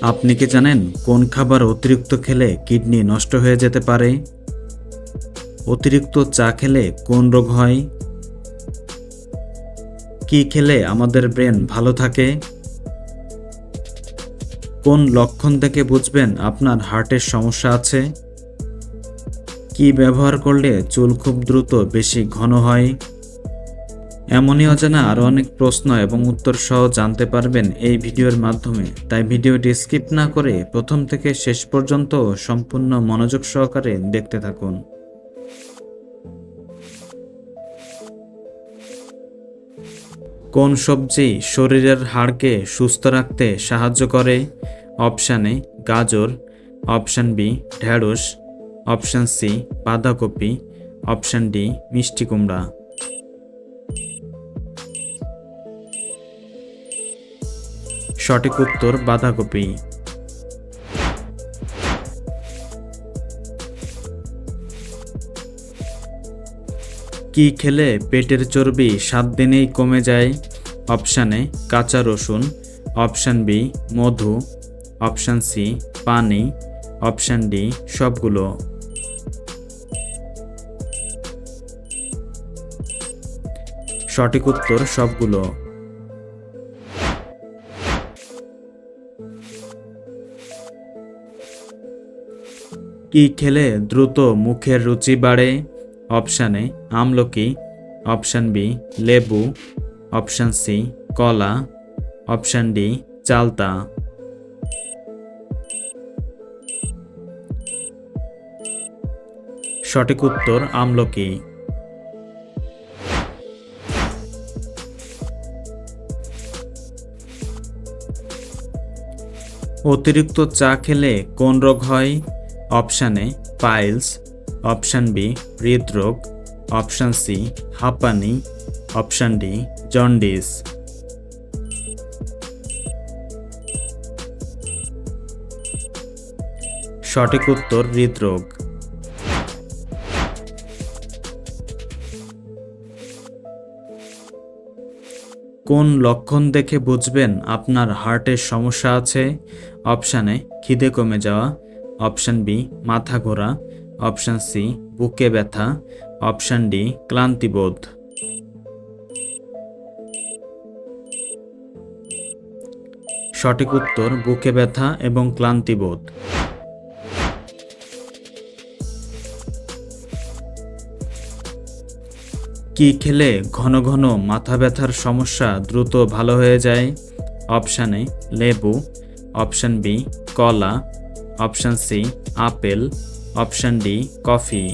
আপনি কি জানেন কোন খাবার অতিরিক্ত খেলে কিডনি নষ্ট হয়ে যেতে পারে? অতিরিক্ত চা খেলে কোন রোগ হয়? কি খেলে আমাদের ব্রেন ভালো থাকে? কোন লক্ষণ থেকে বুঝবেন আপনার হার্টের সমস্যা আছে? কি ব্যবহার করলে চুল খুব দ্রুত বেশি ঘন হয়? এমনই অজানা আরও অনেক প্রশ্ন এবং উত্তর সহ জানতে পারবেন এই ভিডিওর মাধ্যমে। তাই ভিডিওটি স্কিপ না করে প্রথম থেকে শেষ পর্যন্ত সম্পূর্ণ মনোযোগ সহকারে দেখতে থাকুন। কোন সবজি শরীরের হাড়কে সুস্থ রাখতে সাহায্য করে? অপশান এ, গাজর। অপশান বি, ঢেঁড়স। অপশান সি, বাঁধাকপি। অপশান ডি, মিষ্টি কুমড়া। সঠিক উত্তর বাঁধাকপি। কি খেলে পেটের চর্বি সাত দিনেই কমে যায়? অপশান এ, কাঁচা রসুন। অপশান বি, মধু। অপশান সি, পানি। অপশান ডি, সবগুলো। সঠিক উত্তর সবগুলো। কি খেলে দ্রুত মুখের রুচি বাড়ে? অপশান আমলকি। অপশান বি, লেবু। অপশান সি, কলা। অপশান ডি, চালতা। সঠিক উত্তর, আমলকি। অতিরিক্ত চা খেলে কোন রোগ হয়? Option A piles option B, হৃদরোগ, অপশান সি, হাঁপানি, অপশান ডি জন্ডিস সঠিক উত্তর, হৃদরোগ। কোন লক্ষণ দেখে বুঝবেন আপনার হার্টের সমস্যা আছে? অপশানে খিদে কমে যাওয়া। অপশান বি, মাথা ঘোরা। অপশান সি, বুকে ব্যথা। অপশান ডি, ক্লান্তিবোধ। সঠিক উত্তর, বুকে ব্যথা এবং ক্লান্তিবোধ। কি খেলে ঘন ঘন মাথা ব্যথার সমস্যা দ্রুত ভালো হয়ে যায়? অপশান লেবু। অপশান বি, কলা। Option C apple option D coffee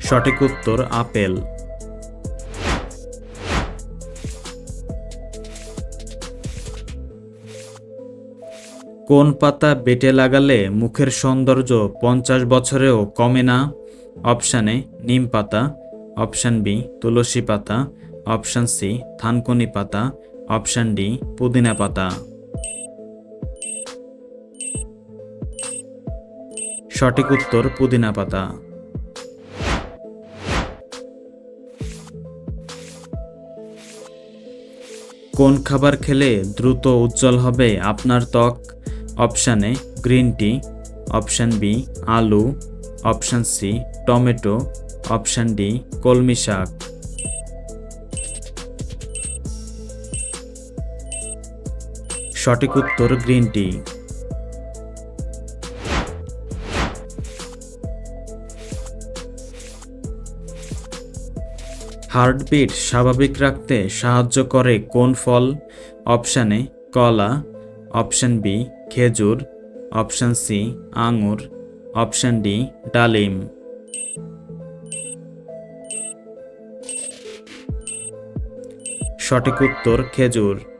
সঠিক উত্তর আপেল কোন পাতা বেটে লাগালে মুখের সৌন্দর্য পঞ্চাশ বছরেও কমে না? অপশান এ নিম পাতা। অপশান বি তুলসী পাতা। অপশান সি থানকুনি পাতা। অপশান ডি, পুদিনা পাতা। সঠিক উত্তর, পুদিনা পাতা। কোন খাবার খেলে দ্রুত উজ্জ্বল হবে আপনার ত্বক? Option green tea. Option B, আলু। Option C, tomato. Option D, কলমি শাক। সঠিক উত্তর গ্রিন টি। হার্টবিট স্বাভাবিক রাখতে সাহায্য করে কোন ফল? অপশান কলা। অপশান বি, খেজুর। অপশান সি, আঙুর। অপশান ডি, ডালিম। সঠিক উত্তর খেজুর।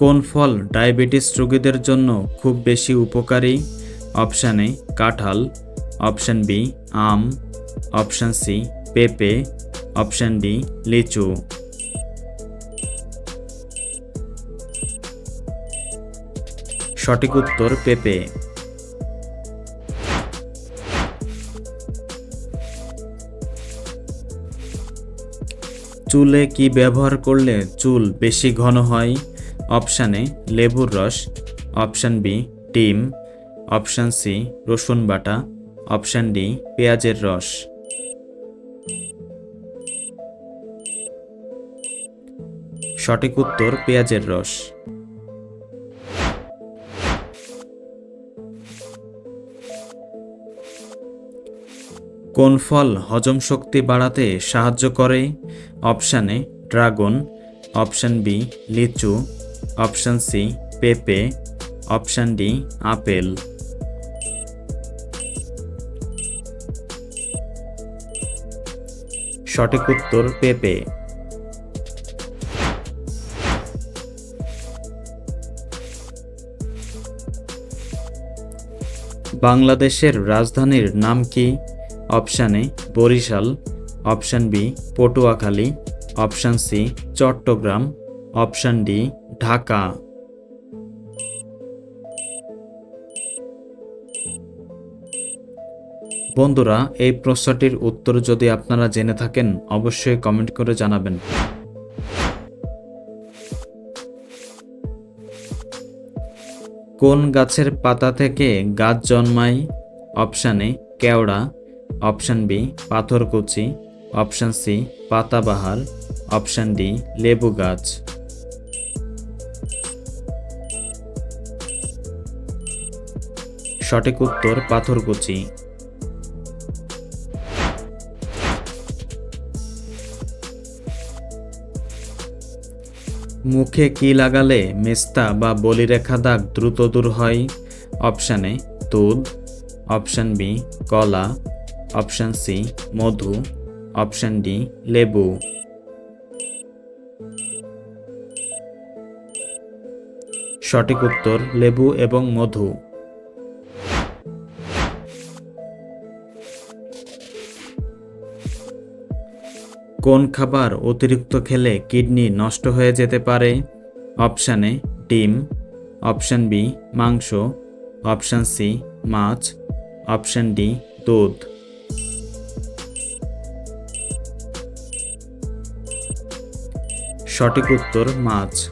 কোন ফল ডায়াবেটিস রোগীদের জন্য খুব বেশি উপকারী? অপশান এ, কাঁঠাল। অপশান বি, আম। অপশান সি, পেঁপে। অপশান ডি, লিচু। সঠিক উত্তর পেঁপে। চুলে কি ব্যবহার করলে চুল বেশি ঘন হয়? অপশান এ লেবুর রস, অপশান বি ডিম, অপশান সি রসুন বাটা, অপশান ডি পেঁয়াজের রস। সঠিক উত্তর পেঁয়াজের রস। কোন ফল হজম শক্তি বাড়াতে সাহায্য করে? অপশান ড্রাগন, অপশান বি লিচু অপশান সি, পেঁপে। Option D, apple. সঠিক উত্তর, পেঁপে। বাংলাদেশের রাজধানীর নাম কি? Option A, Barishal. Option B, Patuakhali. Option C, Chittagong. Option D Dhaka. বন্ধুরা, এই প্রশ্নটির উত্তর যদি আপনারা জেনে থাকেন, অবশ্যই কমেন্ট করে জানাবেন। কোন গাছের পাতা থেকে গাছ জন্মায়? অপশান এ, কেওড়া। অপশান বি, পাথরকুচি। অপশান সি, পাতাবাহার। অপশান ডি, লেবু গাছ। সঠিক উত্তর পাথরকুচি মুখে কি লাগালে মেস্তা বা বলিরেখা দাগ দ্রুত দূর হয়? অপশান এ, দুধ। অপশান বি, কলা। অপশান সি, মধু। অপশান ডি, লেবু। সঠিক উত্তর লেবু এবং মধু। কোন খাবার অতিরিক্ত খেলে কিডনি নষ্ট হয়ে যেতে পারে? অপশান এ, ডিম। অপশান বি, মাংস। অপশান সি, মাছ। অপশান ডি, দুধ। সঠিক উত্তর, মাছ।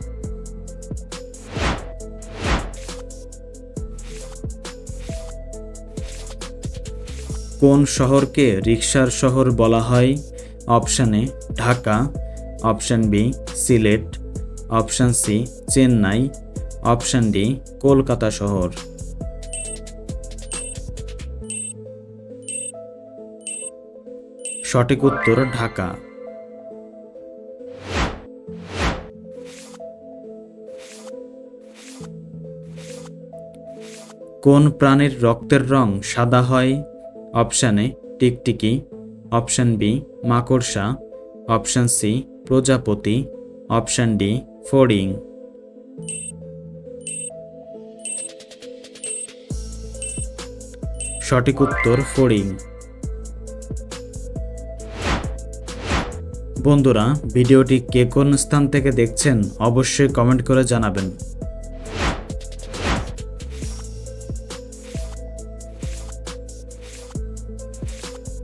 কোন শহরকে রিক্সার শহর বলা হয়? Option A Dhaka, option B Sylhet, option C Chennai, option D Kolkata শহর। সঠিক উত্তর ঢাকা। কোন প্রাণীর রক্তের রং সাদা হয়? অপশানে টিকটিকি অপশান বি, মাকড়সা। অপশান সি, প্রজাপতি। অপশান ডি, ফড়িং। সঠিক উত্তর, ফড়িং। বন্ধুরা, ভিডিওটি কে কোন স্থান থেকে দেখছেন, অবশ্যই কমেন্ট করে জানাবেন।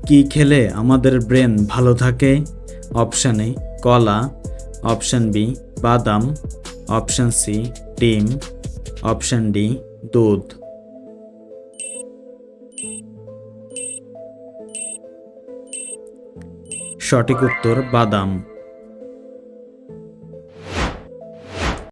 কি খেলে আমাদের ব্রেন ভালো থাকে? অপশান এ, কলা। অপশান বি, বাদাম। অপশান সি, ডিম। অপশান ডি, দুধ। সঠিক উত্তর, বাদাম।